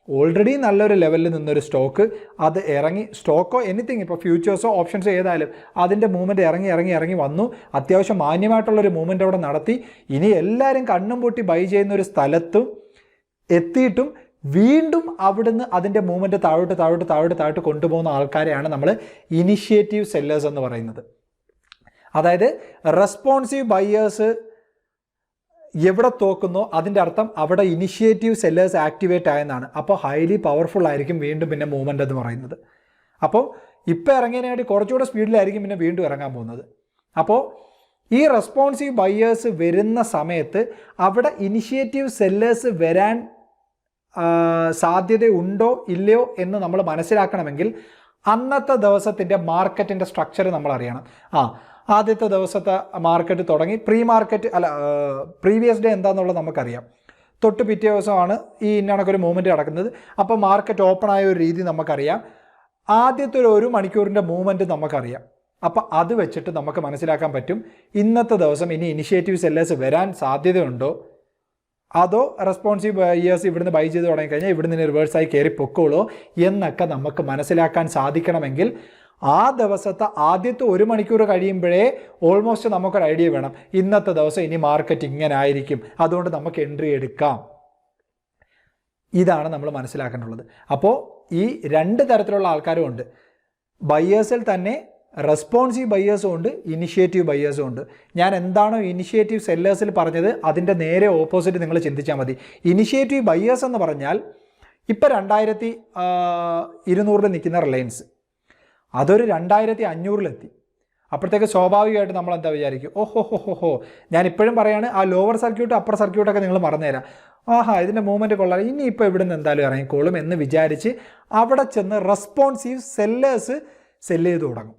S1: ഓൾറെഡി നല്ലൊരു ലെവലിൽ നിന്നൊരു സ്റ്റോക്ക് അത് ഇറങ്ങി സ്റ്റോക്കോ എനിത്തിങ് ഇപ്പോൾ ഫ്യൂച്ചേഴ്സോ ഓപ്ഷൻസോ ഏതായാലും അതിന്റെ മൂവ്മെന്റ് ഇറങ്ങി ഇറങ്ങി ഇറങ്ങി വന്നു. അത്യാവശ്യം മാന്യമായിട്ടുള്ളൊരു മൂവ്മെന്റ് അവിടെ നടത്തി. ഇനി എല്ലാവരും കണ്ണും പൊട്ടി ബൈ ചെയ്യുന്ന ഒരു സ്ഥലത്തും എത്തിയിട്ടും വീണ്ടും അവിടുന്ന് അതിന്റെ മൂവ്മെന്റ് താഴോട്ട് താഴോട്ട് താഴോട്ട് താഴോട്ട് കൊണ്ടുപോകുന്ന ആൾക്കാരെയാണ് നമ്മൾ ഇനിഷ്യേറ്റീവ് സെല്ലേഴ്സ് എന്ന് പറയുന്നത്. അതായത് റെസ്പോൺസീവ് ബയ്യേഴ്സ് എവിടെ തോക്കുന്നോ അതിന്റെ അർത്ഥം അവിടെ ഇനിഷ്യേറ്റീവ് സെല്ലേഴ്സ് ആക്ടിവേറ്റ് ആയെന്നാണ്. അപ്പോൾ ഹൈലി പവർഫുൾ ആയിരിക്കും വീണ്ടും പിന്നെ മൂവ്മെന്റ് എന്ന് പറയുന്നത്. അപ്പോൾ ഇപ്പോൾ ഇറങ്ങിയതിനായിട്ട് കുറച്ചുകൂടെ സ്പീഡിലായിരിക്കും പിന്നെ വീണ്ടും ഇറങ്ങാൻ പോകുന്നത്. അപ്പോൾ ഈ റെസ്പോൺസീവ് ബയേഴ്സ് വരുന്ന സമയത്ത് അവിടെ ഇനിഷ്യേറ്റീവ് സെല്ലേഴ്സ് വരാൻ സാധ്യതയുണ്ടോ ഇല്ലയോ എന്ന് നമ്മൾ മനസ്സിലാക്കണമെങ്കിൽ അന്നത്തെ ദിവസത്തിന്റെ മാർക്കറ്റിന്റെ സ്ട്രക്ചർ നമ്മൾ അറിയണം. ആ ആദ്യത്തെ ദിവസത്തെ മാർക്കറ്റ് തുടങ്ങി. പ്രീ മാർക്കറ്റ് അല്ല പ്രീവിയസ് ഡേ എന്താണെന്നുള്ളത് നമുക്കറിയാം. തൊട്ട് പിറ്റേ ദിവസമാണ് ഈ ഇന്നണക്കൊരു മൂവ്മെന്റ് നടക്കുന്നത്. അപ്പോൾ മാർക്കറ്റ് ഓപ്പൺ ആയ ഒരു രീതി നമുക്കറിയാം. ആദ്യത്തെ ഒരു ഒരു മണിക്കൂറിന്റെ മൂവ്മെന്റ് നമുക്കറിയാം. അപ്പോൾ അത് വെച്ചിട്ട് നമുക്ക് മനസ്സിലാക്കാൻ പറ്റും ഇന്നത്തെ ദിവസം ഇനി ഇനിഷ്യേറ്റീവ് സെല്ലേഴ്സ് വരാൻ സാധ്യതയുണ്ടോ? അതോ റെസ്പോൺസീവ് ബയേഴ്സ് ഇവിടുന്ന് ബൈ ചെയ്ത് തുടങ്ങിക്കഴിഞ്ഞാൽ ഇവിടുന്ന് റിവേഴ്സായി കയറി പൊക്കോളൂ? എന്നൊക്കെ നമുക്ക് മനസ്സിലാക്കാൻ സാധിക്കണമെങ്കിൽ ആ ദിവസത്തെ ആദ്യത്തെ ഒരു മണിക്കൂർ കഴിയുമ്പോഴേ ഓൾമോസ്റ്റ് നമുക്കൊരു ഐഡിയ വേണം. ഇന്നത്തെ ദിവസം ഇനി മാർക്കറ്റ് ഇങ്ങനെ ആയിരിക്കും. അതുകൊണ്ട് നമുക്ക് എൻട്രി എടുക്കാം. ഇതാണ് നമ്മൾ മനസ്സിലാക്കേണ്ടുള്ളത് അപ്പോൾ ഈ രണ്ട് തരത്തിലുള്ള ആൾക്കാരും ഉണ്ട്. ബയ്യേഴ്സിൽ തന്നെ റെസ്പോൺസീവ് ബയ്യേഴ്സും ഉണ്ട് ഇനിഷ്യേറ്റീവ് ബയ്യേഴ്സും ഉണ്ട്. ഞാൻ എന്താണോ ഇനിഷ്യേറ്റീവ് സെല്ലേഴ്സിൽ പറഞ്ഞത് അതിന്റെ നേരെ ഓപ്പോസിറ്റ് നിങ്ങൾ ചിന്തിച്ചാൽ മതി. ഇനിഷ്യേറ്റീവ് ബയ്യേഴ്സ് എന്ന് പറഞ്ഞാൽ ഇപ്പം രണ്ടായിരത്തി ഇരുന്നൂറിൽ നിൽക്കുന്ന റിലയൻസ് അതൊരു രണ്ടായിരത്തി അഞ്ഞൂറിലെത്തി അപ്പോഴത്തേക്ക് സ്വാഭാവികമായിട്ട് നമ്മൾ എന്താ വിചാരിക്കും? ഓഹോ ഹോ ഹോ ഹോ ഞാൻ ഇപ്പോഴും പറയാണ് ആ ലോവർ സർക്യൂട്ട് അപ്പർ സർക്യൂട്ടൊക്കെ നിങ്ങൾ മറന്നുതരാം ആഹാ ഇതിന്റെ മൂവ്മെന്റ് കൊള്ളാം. ഇനി ഇപ്പോൾ ഇവിടുന്ന് എന്തായാലും ഇറങ്ങിക്കോളും എന്ന് വിചാരിച്ച് അവിടെ ചെന്ന് റെസ്പോൺസീവ് സെല്ലേഴ്സ് സെല്ല് ചെയ്ത് തുടങ്ങും.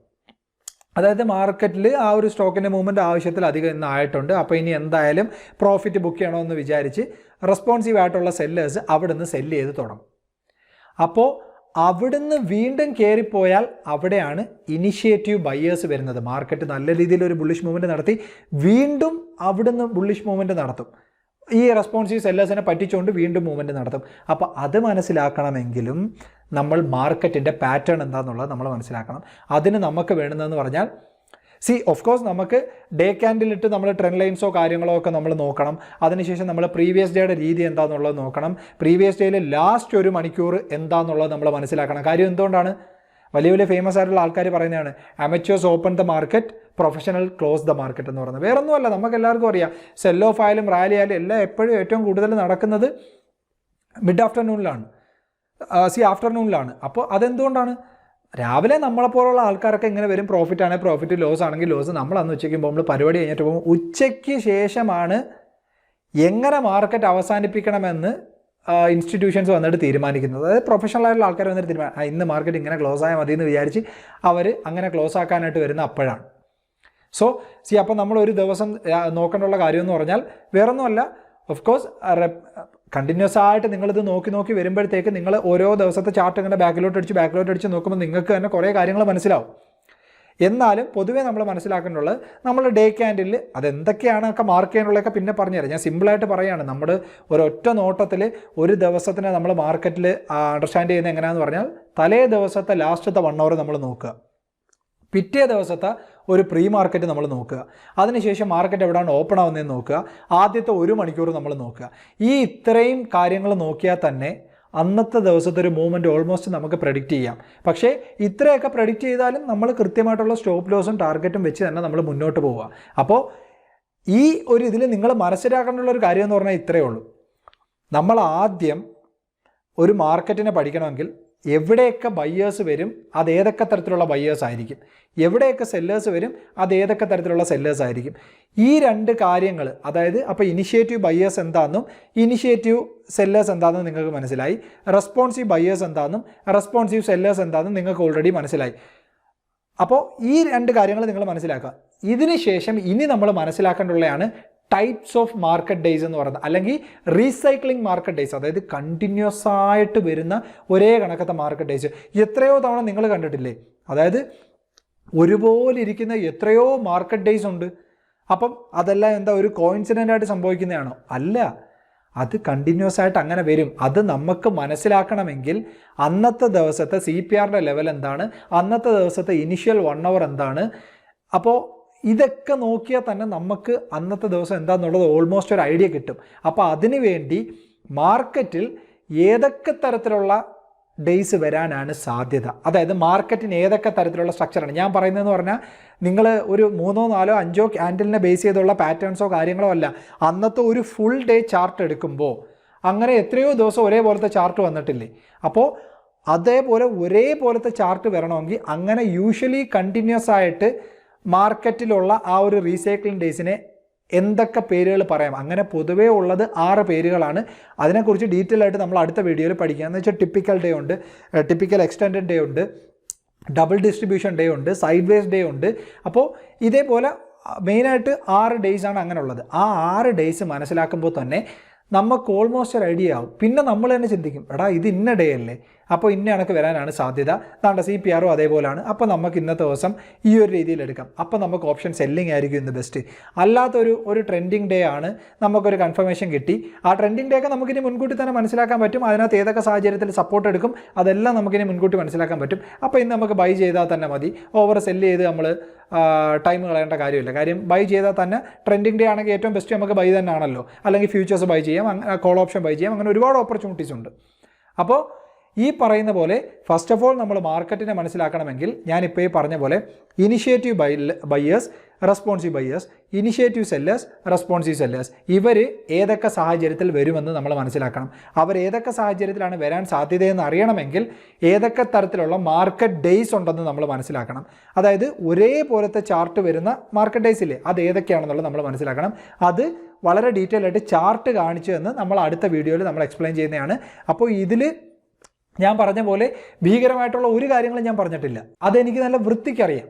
S1: അതായത് മാർക്കറ്റിൽ ആ ഒരു സ്റ്റോക്കിന്റെ മൂവ്മെന്റ് ആവശ്യത്തിൽ അധികം ഇന്ന് ആയിട്ടുണ്ട്. അപ്പോൾ ഇനി എന്തായാലും പ്രോഫിറ്റ് ബുക്ക് ചെയ്യണമെന്ന് വിചാരിച്ച് റെസ്പോൺസീവ് ആയിട്ടുള്ള സെല്ലേഴ്സ് അവിടെ നിന്ന് സെല്ല് ചെയ്ത് തുടങ്ങും. അപ്പോൾ അവിടുന്ന് വീണ്ടും കയറിപ്പോയാൽ അവിടെയാണ് ഇനിഷ്യേറ്റീവ് ബയേഴ്സ് വരുന്നത്. മാർക്കറ്റ് നല്ല രീതിയിൽ ഒരു ബുള്ളിഷ് മൂവ്മെന്റ് നടത്തി വീണ്ടും അവിടുന്ന് ബുള്ളിഷ് മൂവ്മെന്റ് നടത്തും. ഈ റെസ്പോൺസീവ് സെല്ലേഴ്സിനെ പറ്റിച്ചുകൊണ്ട് വീണ്ടും മൂവ്മെന്റ് നടത്തും. അപ്പോൾ അത് മനസ്സിലാക്കണമെങ്കിലും നമ്മൾ മാർക്കറ്റിന്റെ പാറ്റേൺ എന്താണെന്നുള്ളത് നമ്മൾ മനസ്സിലാക്കണം. അതിന് നമുക്ക് വേണ്ടുന്നതെന്ന് പറഞ്ഞാൽ സി ഓഫ് കോഴ്സ് നമുക്ക് ഡേ ക്യാൻഡിലിട്ട് നമ്മൾ ട്രെൻഡ് ലൈൻസോ കാര്യങ്ങളോ ഒക്കെ നമ്മൾ നോക്കണം. അതിനുശേഷം നമ്മൾ പ്രീവിയസ് ഡേയുടെ രീതി എന്താണെന്നുള്ളത് നോക്കണം. പ്രീവിയസ് ഡേയിലെ ലാസ്റ്റ് ഒരു മണിക്കൂർ എന്താണെന്നുള്ളത് നമ്മൾ മനസ്സിലാക്കണം. കാര്യം എന്തുകൊണ്ടാണ്? വലിയ വലിയ ഫേമസ് ആയിട്ടുള്ള ആൾക്കാർ പറയുന്നതാണ് amateurs open the market professional close the market എന്ന് പറയുന്നത്. വേറൊന്നുമല്ല നമുക്ക് എല്ലാവർക്കും അറിയാം. സെൽ ഓഫ് ആയാലും റാലി ആയാലും എല്ലാം എപ്പോഴും ഏറ്റവും കൂടുതൽ നടക്കുന്നത് മിഡ് ആഫ്റ്റർനൂണിലാണ് സി ആഫ്റ്റർനൂണിലാണ് അപ്പോൾ അതെന്തുകൊണ്ടാണ്? രാവിലെ നമ്മളെപ്പോലുള്ള ആൾക്കാരൊക്കെ ഇങ്ങനെ വരും. പ്രോഫിറ്റ് ആണെങ്കിൽ പ്രോഫിറ്റ് ലോസ് ആണെങ്കിൽ ലോസ് നമ്മൾ അന്ന് ഉച്ചയ്ക്ക് പോകുമ്പോൾ പരിപാടി കഴിഞ്ഞിട്ട് പോകും ഉച്ചയ്ക്ക് ശേഷമാണ് എങ്ങനെ മാർക്കറ്റ് അവസാനിപ്പിക്കണമെന്ന് ഇൻസ്റ്റിറ്റ്യൂഷൻസ് വന്നിട്ട് തീരുമാനിക്കുന്നത്. അതായത് പ്രൊഫഷണൽ ആയിട്ടുള്ള ആൾക്കാർ വന്നിട്ട് തീരുമാനം ഇന്ന് മാർക്കറ്റ് ഇങ്ങനെ ക്ലോസ് ആയാൽ മതി എന്ന് വിചാരിച്ച് അവർ അങ്ങനെ ക്ലോസ് ആക്കാനായിട്ട് വരുന്ന അപ്പോഴാണ്. സോ സി അപ്പോൾ നമ്മൾ ഒരു ദിവസം നോക്കേണ്ടുള്ള കാര്യം എന്ന് പറഞ്ഞാൽ വേറൊന്നുമല്ല. ഓഫ് കോഴ്സ് കണ്ടിന്യൂസ് ആയിട്ട് നിങ്ങളിത് നോക്കി നോക്കി വരുമ്പോഴത്തേക്ക് നിങ്ങൾ ഓരോ ദിവസത്തെ ചാർട്ട് ഇങ്ങനെ ബാക്കിലോട്ട് അടിച്ച് ബാക്കിലോട്ട് അടിച്ച് നോക്കുമ്പോൾ നിങ്ങൾക്ക് തന്നെ കുറേ കാര്യങ്ങൾ മനസ്സിലാവും. എന്നാലും പൊതുവേ നമ്മൾ മനസ്സിലാക്കേണ്ടുള്ളത് നമ്മൾ ഡേ ക്യാൻഡിൽ അതെന്തൊക്കെയാണ് ഒക്കെ മാർക്ക് ചെയ്യാനുള്ളതൊക്കെ പിന്നെ പറഞ്ഞുതരാം. ഞാൻ സിമ്പിളായിട്ട് പറയുകയാണ് നമ്മൾ ഒരൊറ്റ നോട്ടത്തിൽ ഒരു ദിവസത്തിനെ നമ്മൾ മാർക്കറ്റിൽ അണ്ടർസ്റ്റാൻഡ് ചെയ്യുന്നത് എങ്ങനെയാണെന്ന് പറഞ്ഞാൽ തലേ ദിവസത്തെ ലാസ്റ്റത്തെ വൺ അവർ നമ്മൾ നോക്കുക. പിറ്റേ ദിവസത്തെ ഒരു പ്രീ മാർക്കറ്റ് നമ്മൾ നോക്കുക. അതിനുശേഷം മാർക്കറ്റ് എവിടെയാണ് ഓപ്പൺ ആവുന്നതെന്ന് നോക്കുക. ആദ്യത്തെ ഒരു മണിക്കൂർ നമ്മൾ നോക്കുക. ഈ ഇത്രയും കാര്യങ്ങൾ നോക്കിയാൽ തന്നെ അന്നത്തെ ദിവസത്തെ ഒരു മൂവ്മെന്റ് ഓൾമോസ്റ്റ് നമുക്ക് പ്രഡിക്റ്റ് ചെയ്യാം. പക്ഷേ ഇത്രയൊക്കെ പ്രഡിക്റ്റ് ചെയ്താലും നമ്മൾ കൃത്യമായിട്ടുള്ള സ്റ്റോപ്പ് ലോസും ടാർഗറ്റും വെച്ച് തന്നെ നമ്മൾ മുന്നോട്ട് പോവുക. അപ്പോൾ ഈ ഒരു ഇതിൽ നിങ്ങൾ മനസ്സിലാക്കേണ്ട ഒരു കാര്യം എന്ന് പറഞ്ഞാൽ ഇത്രയേ ഉള്ളൂ. നമ്മൾ ആദ്യം ഒരു മാർക്കറ്റിനെ പഠിക്കണമെങ്കിൽ എവിടെയൊക്കെ ബയ്യേഴ്സ് വരും അത് ഏതൊക്കെ തരത്തിലുള്ള ബയ്യേഴ്സ് ആയിരിക്കും. എവിടെയൊക്കെ സെല്ലേഴ്സ് വരും അത് ഏതൊക്കെ തരത്തിലുള്ള സെല്ലേഴ്സ് ആയിരിക്കും. ഈ രണ്ട് കാര്യങ്ങൾ അതായത് അപ്പോൾ ഇനിഷ്യേറ്റീവ് ബയ്യേഴ്സ് എന്താണെന്നും ഇനിഷ്യേറ്റീവ് സെല്ലേഴ്സ് എന്താണെന്നും നിങ്ങൾക്ക് മനസ്സിലായി. റെസ്പോൺസീവ് ബയ്യേഴ്സ് എന്താണെന്നും റെസ്പോൺസീവ് സെല്ലേഴ്സ് എന്താണെന്നും നിങ്ങൾക്ക് ഓൾറെഡി മനസ്സിലായി. അപ്പോൾ ഈ രണ്ട് കാര്യങ്ങൾ നിങ്ങൾ മനസ്സിലാക്കുക. ഇതിനുശേഷം ഇനി നമ്മൾ മനസ്സിലാക്കേണ്ടുള്ളതാണ് ടൈപ്സ് ഓഫ് മാർക്കറ്റ് ഡേയ്സ് എന്ന് പറയുന്നത്. അല്ലെങ്കിൽ റീസൈക്ലിംഗ് മാർക്കറ്റ് ഡേയ്സ് അതായത് കണ്ടിന്യൂസ് ആയിട്ട് വരുന്ന ഒരേ കണക്കത്തെ മാർക്കറ്റ് ഡേയ്സ് എത്രയോ തവണ നിങ്ങൾ കണ്ടിട്ടില്ലേ? അതായത് ഒരുപോലെ ഇരിക്കുന്ന എത്രയോ മാർക്കറ്റ് ഡേയ്സ് ഉണ്ട്. അപ്പം അതെല്ലാം എന്താ ഒരു കോയിൻസിഡന്റ് ആയിട്ട് സംഭവിക്കുന്നതാണോ? അല്ല. അത് കണ്ടിന്യൂസ് ആയിട്ട് അങ്ങനെ വരും. അത് നമുക്ക് മനസ്സിലാക്കണമെങ്കിൽ അന്നത്തെ ദിവസത്തെ സി പി ആറിന്റെ ലെവൽ എന്താണ്? അന്നത്തെ ദിവസത്തെ ഇനിഷ്യൽ വൺ അവർ എന്താണ്? അപ്പോൾ ഇതൊക്കെ നോക്കിയാൽ തന്നെ നമുക്ക് അന്നത്തെ ദിവസം എന്താണെന്നുള്ളത് ഓൾമോസ്റ്റ് ഒരു ഐഡിയ കിട്ടും. അപ്പോൾ അതിനു വേണ്ടി മാർക്കറ്റിൽ ഏതൊക്കെ തരത്തിലുള്ള ഡേയ്സ് വരാനാണ് സാധ്യത? അതായത് മാർക്കറ്റിന് ഏതൊക്കെ തരത്തിലുള്ള സ്ട്രക്ചറാണ് ഞാൻ പറയുന്നതെന്ന് പറഞ്ഞാൽ നിങ്ങൾ ഒരു മൂന്നോ നാലോ അഞ്ചോ ക്യാൻഡലിനെ ബേസ് ചെയ്തുള്ള പാറ്റേൺസോ കാര്യങ്ങളോ അല്ല. അന്നത്തെ ഒരു ഫുൾ ഡേ ചാർട്ട് എടുക്കുമ്പോൾ അങ്ങനെ എത്രയോ ദിവസം ഒരേപോലത്തെ ചാർട്ട് വന്നിട്ടില്ലേ? അപ്പോൾ അതേപോലെ ഒരേപോലത്തെ ചാർട്ട് വരണമെങ്കിൽ അങ്ങനെ യൂഷ്വലി കണ്ടിന്യൂസ് ആയിട്ട് മാർക്കറ്റിലുള്ള ആ ഒരു റീസൈക്ലിംഗ് ഡേയ്സിനെ എന്തൊക്കെ പേരുകൾ പറയാം? അങ്ങനെ പൊതുവേ ഉള്ളത് ആറ് പേരുകളാണ്. അതിനെക്കുറിച്ച് ഡീറ്റെയിൽ ആയിട്ട് നമ്മൾ അടുത്ത വീഡിയോയിൽ പഠിക്കുക എന്ന് വെച്ചാൽ ടിപ്പിക്കൽ ഡേ ഉണ്ട് ടിപ്പിക്കൽ എക്സ്റ്റൻഡഡ് ഡേ ഉണ്ട് ഡബിൾ ഡിസ്ട്രിബ്യൂഷൻ ഡേ ഉണ്ട് സൈഡ് വേസ് ഡേ ഉണ്ട്. അപ്പോൾ ഇതേപോലെ മെയിനായിട്ട് ആറ് ഡേയ്സ് ആണ് അങ്ങനെ ഉള്ളത്. ആ ആറ് ഡേയ്സ് മനസ്സിലാക്കുമ്പോൾ തന്നെ നമുക്ക് ഓൾമോസ്റ്റ് ഒരു ഐഡിയ ആവും. പിന്നെ നമ്മൾ തന്നെ ചിന്തിക്കും എടാ ഇത് ഇന്ന ഡേ അല്ലേ? അപ്പോൾ ഇന്ന കണക്ക് വരാനാണ് സാധ്യത. താണ്ട സി പി ആറും അതേപോലെയാണ് അപ്പോൾ നമുക്ക് ഇന്നത്തെ ദിവസം ഈ ഒരു രീതിയിൽ എടുക്കാം. അപ്പോൾ നമുക്ക് ഓപ്ഷൻ സെല്ലിംഗ് ആയിരിക്കും ഇന്ന് ബെസ്റ്റ് അല്ലാത്തൊരു ഒരു ട്രെൻഡിങ് ഡേ ആണ്. നമുക്കൊരു കൺഫർമേഷൻ കിട്ടി. ആ ട്രെൻഡിങ് ഡേ ഒക്കെ നമുക്കിനി മുൻകൂട്ടി തന്നെ മനസ്സിലാക്കാൻ പറ്റും. അതിനകത്ത് ഏതൊക്കെ സാഹചര്യത്തിൽ സപ്പോർട്ട് എടുക്കും. അതെല്ലാം നമുക്കിനി മുൻകൂട്ടി മനസ്സിലാക്കാൻ പറ്റും. അപ്പോൾ ഇന്ന് നമുക്ക് ബൈ ചെയ്താൽ തന്നെ മതി. ഓവർ സെല്ല് ചെയ്ത് നമ്മൾ ടൈം കളയേണ്ട കാര്യമില്ല. കാര്യം ബൈ ചെയ്താൽ തന്നെ ട്രെൻഡിങ് ഡേ ആണെങ്കിൽ ഏറ്റവും ബെസ്റ്റ് നമുക്ക് ബൈ തന്നെ ആണല്ലോ അല്ലെങ്കിൽ ഫ്യൂച്ചേഴ്സ് ബൈ ചെയ്യാം. കോൾ ഓപ്ഷൻ ബൈ ചെയ്യാം. അങ്ങനെ ഒരുപാട് ഓപ്പർച്യൂണിറ്റീസ് ഉണ്ട്. അപ്പോൾ ഈ പറയുന്ന പോലെ ഫസ്റ്റ് ഓഫ് ഓൾ നമ്മൾ മാർക്കറ്റിനെ മനസ്സിലാക്കണമെങ്കിൽ ഞാനിപ്പോൾ ഈ പറഞ്ഞ പോലെ initiative by buyers responsive buyers initiative sellers responsive sellers ഇവർ ഏതൊക്കെ സാഹചര്യത്തിൽ വരുമെന്ന് നമ്മൾ മനസ്സിലാക്കണം. അവർ ഏതൊക്കെ സാഹചര്യത്തിലാണ് വരാൻ സാധ്യതയെന്ന് അറിയണമെങ്കിൽ ഏതൊക്കെ തരത്തിലുള്ള മാർക്കറ്റ് ഡേയ്സ് ഉണ്ടെന്ന് നമ്മൾ മനസ്സിലാക്കണം. അതായത് ഒരേപോലത്തെ ചാർട്ട് വരുന്ന മാർക്കറ്റ് ഡേയ്സ് ഇല്ലേ? അത് ഏതൊക്കെയാണെന്നുള്ളത് നമ്മൾ മനസ്സിലാക്കണം. അത് വളരെ ഡീറ്റെയിൽ ആയിട്ട് ചാർട്ട് കാണിച്ചു എന്ന് നമ്മൾ അടുത്ത വീഡിയോയിൽ നമ്മൾ എക്സ്പ്ലെയിൻ ചെയ്യുന്നതാണ്. അപ്പോൾ ഇതിൽ ഞാൻ പറഞ്ഞ പോലെ ഭീകരമായിട്ടുള്ള ഒരു കാര്യങ്ങളും ഞാൻ പറഞ്ഞിട്ടില്ല. അതെനിക്ക് നല്ല വൃത്തിക്കറിയാം.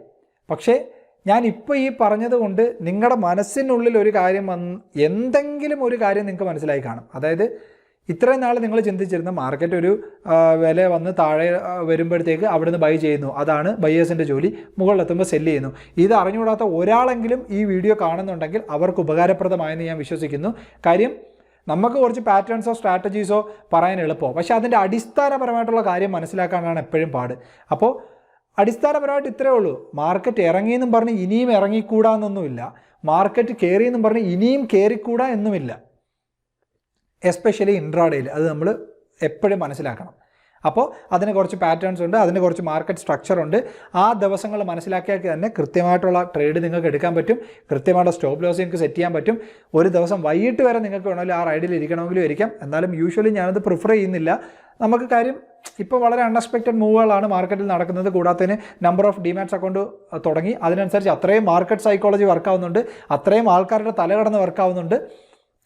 S1: പക്ഷേ ഞാൻ ഇപ്പോൾ ഈ പറഞ്ഞതുകൊണ്ട് നിങ്ങളുടെ മനസ്സിനുള്ളിൽ ഒരു കാര്യം വന്ന് എന്തെങ്കിലും ഒരു കാര്യം നിങ്ങൾക്ക് മനസ്സിലായി കാണും. അതായത് ഇത്രയും നാൾ നിങ്ങൾ ചിന്തിച്ചിരുന്ന മാർക്കറ്റ് ഒരു വില വന്ന് താഴെ വരുമ്പോഴത്തേക്ക് അവിടുന്ന് ബൈ ചെയ്യുന്നു. അതാണ് ബയ്യേഴ്സിന്റെ ജോലി. മുകളിലെത്തുമ്പോൾ സെല്ല് ചെയ്യുന്നു. ഇത് അറിഞ്ഞുകൂടാത്ത ഒരാളെങ്കിലും ഈ വീഡിയോ കാണുന്നുണ്ടെങ്കിൽ അവർക്ക് ഉപകാരപ്രദമായെന്ന് ഞാൻ വിശ്വസിക്കുന്നു. കാര്യം നമുക്ക് കുറച്ച് പാറ്റേൺസോ സ്ട്രാറ്റജീസോ പറയാൻ എളുപ്പമോ പക്ഷെ അതിന്റെ അടിസ്ഥാനപരമായിട്ടുള്ള കാര്യം മനസ്സിലാക്കാനാണ് എപ്പോഴും പാട്. അപ്പോൾ അടിസ്ഥാനപരമായിട്ട് ഇത്രയേ ഉള്ളൂ. മാർക്കറ്റ് ഇറങ്ങിയെന്നും പറഞ്ഞ് ഇനിയും ഇറങ്ങിക്കൂടാന്നൊന്നുമില്ല. മാർക്കറ്റ് കയറിയെന്നും പറഞ്ഞ് ഇനിയും കയറിക്കൂടാ എന്നുമില്ല. എസ്പെഷ്യലി ഇൻട്രാഡേയിൽ അത് നമ്മൾ എപ്പോഴും മനസ്സിലാക്കണം. അപ്പോൾ അതിന് കുറച്ച് പാറ്റേൺസ് ഉണ്ട് അതിന് കുറച്ച് മാർക്കറ്റ് സ്ട്രക്ചർ ഉണ്ട്. ആ ദിവസങ്ങൾ മനസ്സിലാക്കിയാൽ തന്നെ കൃത്യമായിട്ടുള്ള ട്രേഡ് നിങ്ങൾക്ക് എടുക്കാൻ പറ്റും കൃത്യമായിട്ടുള്ള സ്റ്റോപ്പ് ലോസ് നിങ്ങൾക്ക് സെറ്റ് ചെയ്യാൻ പറ്റും. ഒരു ദിവസം വൈകിട്ട് വരെ നിങ്ങൾക്ക് വേണമെങ്കിൽ ആ റൈഡിൽ ഇരിക്കണമെങ്കിലും ഇരിക്കാം. എന്നാലും യൂഷ്വലി ഞാനത് പ്രിഫർ ചെയ്യുന്നില്ല. നമുക്ക് കാര്യം ഇപ്പോൾ വളരെ അൺഎക്സ്പെക്റ്റഡ് മൂവുകളാണ് മാർക്കറ്റിൽ നടക്കുന്നത്. കൂടാത്തതിന് നമ്പർ ഓഫ് ഡിമാറ്റ്സ് അക്കൗണ്ട് തുടങ്ങി. അതിനനുസരിച്ച് അത്രയും മാർക്കറ്റ് സൈക്കോളജി വർക്കാവുന്നുണ്ട് അത്രയും ആൾക്കാരുടെ തലകടന്ന് വർക്കാവുന്നുണ്ട്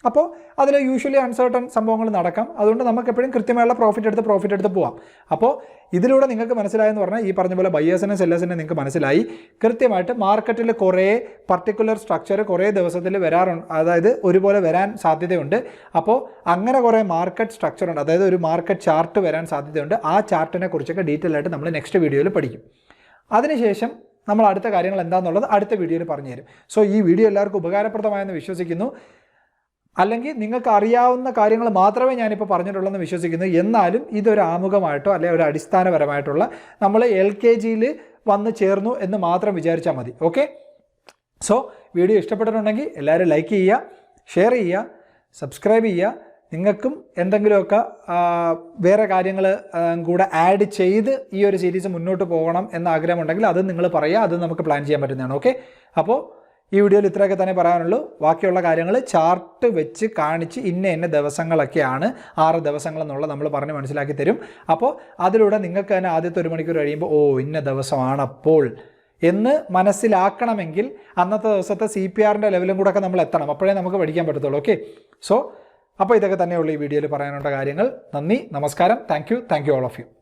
S1: അപ്പോൾ അതിൽ യൂഷ്വലി അൺസർട്ടൺ സംഭവങ്ങൾ നടക്കാം. അതുകൊണ്ട് നമുക്ക് എപ്പോഴും കൃത്യമായുള്ള പ്രോഫിറ്റ് എടുത്ത് പ്രോഫിറ്റ് എടുത്ത് പോവാം. അപ്പോൾ ഇതിലൂടെ നിങ്ങൾക്ക് മനസ്സിലായെന്ന് പറഞ്ഞാൽ ഈ പറഞ്ഞ പോലെ ബയ്യേഴ്സിനും സെല്ലേഴ്സിനെ നിങ്ങൾക്ക് മനസ്സിലായി. കൃത്യമായിട്ട് മാർക്കറ്റിൽ കുറേ പർട്ടിക്കുലർ സ്ട്രക്ചർ കുറേ ദിവസത്തിൽ വരാറുണ്ട് അതായത് ഒരുപോലെ വരാൻ സാധ്യതയുണ്ട്. അപ്പോൾ അങ്ങനെ കുറേ മാർക്കറ്റ് സ്ട്രക്ചർ ഉണ്ട്. അതായത് ഒരു മാർക്കറ്റ് ചാർട്ട് വരാൻ സാധ്യതയുണ്ട്. ആ ചാർട്ടിനെ കുറിച്ചൊക്കെ ഡീറ്റെയിൽ ആയിട്ട് നമ്മൾ നെക്സ്റ്റ് വീഡിയോയിൽ പഠിക്കും. അതിനുശേഷം നമ്മൾ അടുത്ത കാര്യങ്ങൾ എന്താണെന്നുള്ളത് അടുത്ത വീഡിയോയിൽ പറഞ്ഞു തരും സോ ഈ വീഡിയോ എല്ലാവർക്കും ഉപകാരപ്രദമായെന്ന് വിശ്വസിക്കുന്നു. അല്ലെങ്കിൽ നിങ്ങൾക്ക് അറിയാവുന്ന കാര്യങ്ങൾ മാത്രമേ ഞാനിപ്പോൾ പറഞ്ഞിട്ടുള്ളൂ എന്ന് വിശ്വസിക്കുന്നു. എന്നാലും ഇതൊരു ആമുഖമായിട്ടോ അല്ലെങ്കിൽ ഒരു അടിസ്ഥാനപരമായിട്ടുള്ള നമ്മൾ എൽ കെ ജിയിൽ വന്ന് ചേർന്നു എന്ന് മാത്രം വിചാരിച്ചാൽ മതി. ഓക്കെ? സോ വീഡിയോ ഇഷ്ടപ്പെട്ടിട്ടുണ്ടെങ്കിൽ എല്ലാവരും ലൈക്ക് ചെയ്യുക ഷെയർ ചെയ്യുക സബ്സ്ക്രൈബ് ചെയ്യുക. നിങ്ങൾക്കും എന്തെങ്കിലുമൊക്കെ വേറെ കാര്യങ്ങൾ കൂടെ ആഡ് ചെയ്ത് ഈ ഒരു സീരീസ് മുന്നോട്ട് പോകണം എന്ന ആഗ്രഹമുണ്ടെങ്കിൽ അത് നിങ്ങൾ പറയുക. അത് നമുക്ക് പ്ലാൻ ചെയ്യാൻ പറ്റുന്നതാണ്. ഓക്കെ? അപ്പോൾ ഈ വീഡിയോയിൽ ഇത്രയൊക്കെ തന്നെ പറയാനുള്ളൂ. ബാക്കിയുള്ള കാര്യങ്ങൾ ചാർട്ട് വെച്ച് കാണിച്ച് ഇന്ന ഇന്ന ദിവസങ്ങളൊക്കെയാണ് ആറ് ദിവസങ്ങൾ എന്നുള്ളത് നമ്മൾ പറഞ്ഞ് മനസ്സിലാക്കി തരും. അപ്പോൾ അതിലൂടെ നിങ്ങൾക്ക് തന്നെ ആദ്യത്തെ ഒരു മണിക്കൂർ കഴിയുമ്പോൾ ഓ ഇന്ന ദിവസമാണപ്പോൾ എന്ന് മനസ്സിലാക്കണമെങ്കിൽ അന്നത്തെ ദിവസത്തെ സി പി ആറിന്റെ ലെവലും കൂടെ ഒക്കെ നമ്മൾ എത്തണം. അപ്പോഴേ നമുക്ക് പഠിക്കാൻ പറ്റത്തുള്ളൂ. ഓക്കെ? സോ അപ്പോൾ ഇതൊക്കെ തന്നെയുള്ള ഈ വീഡിയോയിൽ പറയാനുള്ള കാര്യങ്ങൾ. നന്ദി നമസ്കാരം. Thank you. Thank you all of you.